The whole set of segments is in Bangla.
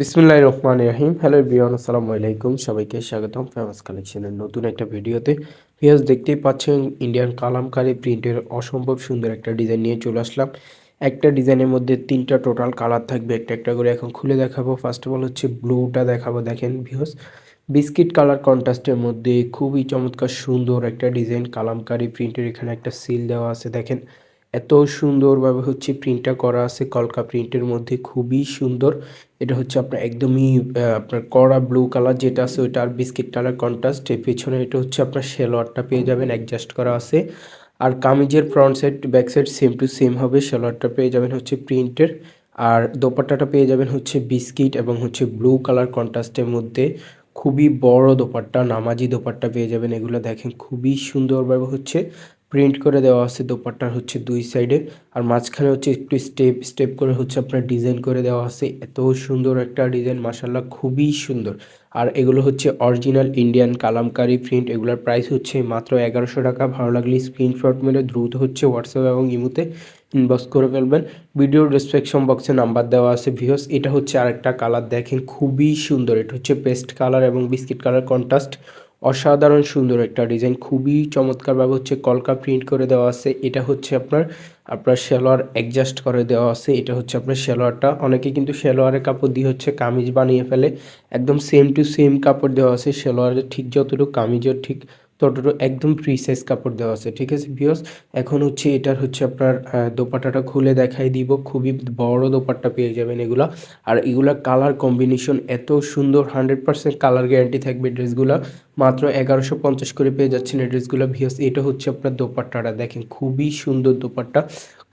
বিসমুল্লাহ রহমান রহিম। হ্যালো বিয়ান আসসালামু আলাইকুম। সবাইকে স্বাগতম ফেমাস কালেকশনের নতুন একটা ভিডিওতে। ফিয়াজ দেখতেই পাচ্ছেন ইন্ডিয়ান কালামকারি প্রিন্টের অসম্ভব সুন্দর একটা ডিজাইন নিয়ে চলে আসলাম। একটা ডিজাইনের মধ্যে তিনটা টোটাল কালার থাকবে, একটা একটা করে এখন খুলে দেখাবো। ফার্স্ট অফ অল হচ্ছে ব্লুটা দেখাবো, দেখেন ভিউস বিস্কিট কালার কন্ট্রাস্টের মধ্যে খুবই চমৎকার সুন্দর একটা ডিজাইন, কালামকারি প্রিন্টের এখানে একটা সিল দেওয়া আছে, দেখেন। এত সুন্দরভাবে হচ্ছে প্রিন্টটা করা আছে, কলকা প্রিন্টের মধ্যে খুবই সুন্দর। এটা হচ্ছে আপনার একদমই আপনার কড়া ব্লু কালার যেটা আছে ওইটা আর বিস্কিট কালার কন্ট্রাস্ট এর পেছনে এটা হচ্ছে আপনার শেলোয়ারটা পেয়ে যাবেন অ্যাডজাস্ট করা আছে। আর কামিজের front side back side same to same হবে শেলোয়ারটা পেয়ে যাবেন হচ্ছে প্রিন্টের আর দোপাট্টাটা পেয়ে যাবেন হচ্ছে বিস্কিট এবং হচ্ছে ব্লু কালার কন্ট্রাস্টের মধ্যে। খুবই বড় দোপাট্টা, নামাজি দোপাট্টা পেয়ে যাবেন, এগুলো দেখেন খুবই সুন্দরভাবে হচ্ছে। প্রিন্ট করে দেওয়া আছে, দোপাট্টার হচ্ছে দুই সাইডে আর মাঝখানে হচ্ছে একটু স্টেপ স্টেপ করে হচ্ছে আপনার ডিজাইন করে দেওয়া আছে। এত সুন্দর একটা ডিজাইন মাসাল্লাহ খুবই সুন্দর। আর এগুলো হচ্ছে অরিজিনাল ইন্ডিয়ান কালামকারি প্রিন্ট এগুলোর প্রাইস হচ্ছে মাত্র এগারোশো টাকা। ভালো লাগলে স্ক্রিনশট মেলে দ্রুত হচ্ছে হোয়াটসঅ্যাপ এবং ইমুতে ইনবক্স করে ফেলবেন। ভিডিও ডিসক্রিপশন বক্সে নাম্বার দেওয়া আছে ভিওস এটা হচ্ছে আরেকটা কালার দেখেন খুবই সুন্দর। এটা হচ্ছে পেস্ট কালার এবং বিস্কিট কালার কন্ট্রাস্ট অসাধারণ সুন্দর একটা ডিজাইন, খুবই চমৎকারভাবে হচ্ছে কলকা প্রিন্ট করে দেওয়া আছে। এটা হচ্ছে আপনার আপনার সেলোয়ার অ্যাডজাস্ট করে দেওয়া আছে। এটা হচ্ছে আপনার সেলোয়ারটা। অনেকে কিন্তু সেলোয়ারের কাপড় দিয়ে হচ্ছে কামিজ বানিয়ে ফেলে। একদম সেম টু সেম কাপড় দেওয়া আছে। সেলোয়ারের ঠিক যতটুকু কামিজের ঠিক ততটুকু একদম ফ্রি সাইজ কাপড় দেওয়া আছে, ঠিক আছে বিয়স এখন হচ্ছে এটার হচ্ছে আপনার দোপাট্টাটা খুলে দেখাই দিব, খুবই বড় দোপাট্টা পেয়ে যাবেন এগুলা। আর এগুলা কালার কম্বিনেশন এত সুন্দর হান্ড্রেড পার্সেন্ট কালার গ্যারান্টি থাকবে ড্রেসগুলা। মাত্র এগারোশো পঞ্চাশ করে পেয়ে যাচ্ছেন এই ড্রেসগুলো ভিওস এটা হচ্ছে আপনার দোপাট্টাটা, দেখেন খুবই সুন্দর দোপাট্টা,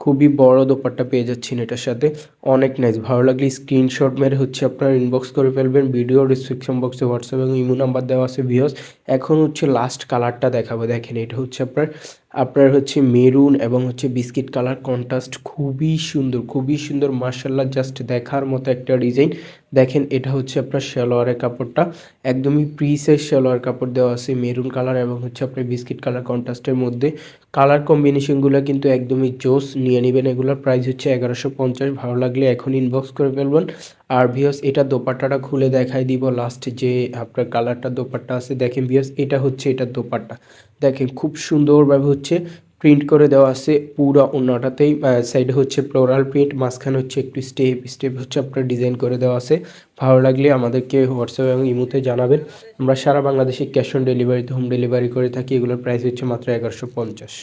খুবই বড় দোপাট্টা পেয়ে যাচ্ছেন এটার সাথে। অনেক নাইস ভালো লাগলে স্ক্রিনশট মেরে হচ্ছে আপনার ইনবক্স করে ফেলবেন। ভিডিও ডিসক্রিপশন বক্সে হোয়াটসঅ্যাপ এবং ইমো নাম্বার দেওয়া আছে ভিওস এখন হচ্ছে লাস্ট কালারটা দেখাবো। দেখেন এটা হচ্ছে আপনার আপনার হচ্ছে মেরুন এবং হচ্ছে বিস্কিট কালার কন্ট্রাস্ট খুবই সুন্দর খুবই সুন্দর। মার্শাল্লাহ জাস্ট দেখার মতো একটা ডিজাইন। দেখেন, এটা হচ্ছে আপনার সালোয়ারের কাপড়টা। একদমই প্রি সাইজ সালোয়ার কাপড় দেওয়া আছে মেরুন কালার এবং হচ্ছে আপনার বিস্কিট কালার কন্ট্রাস্টের মধ্যে। কালার কম্বিনেশনগুলো কিন্তু একদমই জোস, নিয়ে নেবেন। এগুলোর প্রাইস হচ্ছে এগারোশো পঞ্চাশ। ভালো লাগলে এখন ইনবক্স করে ফেলবেন। আর ভিওস এটা দোপাট্টাটা খুলে দেখাই দিব। লাস্টে যে আপনার কালারটা দোপাট্টা আছে, দেখেন ভিওস এটা হচ্ছে এটা দোপাট্টা। দেখেন খুব সুন্দরভাবে হচ্ছে প্রিন্ট করে দেওয়া আছে, পুরো অন্যটাতেই সাইডে হচ্ছে প্লোরাল প্রিন্ট মাঝখানে হচ্ছে একটু স্টেপ স্টেপ হচ্ছে আপনার ডিজাইন করে দেওয়া আছে। ভালো লাগলে আমাদেরকে হোয়াটসঅ্যাপ এবং ইমোতে জানাবেন। আমরা সারা বাংলাদেশে ক্যাশ অন ডেলিভারিতে হোম ডেলিভারি করে থাকি, এগুলোর প্রাইস হচ্ছে মাত্র এগারোশো পঞ্চাশ।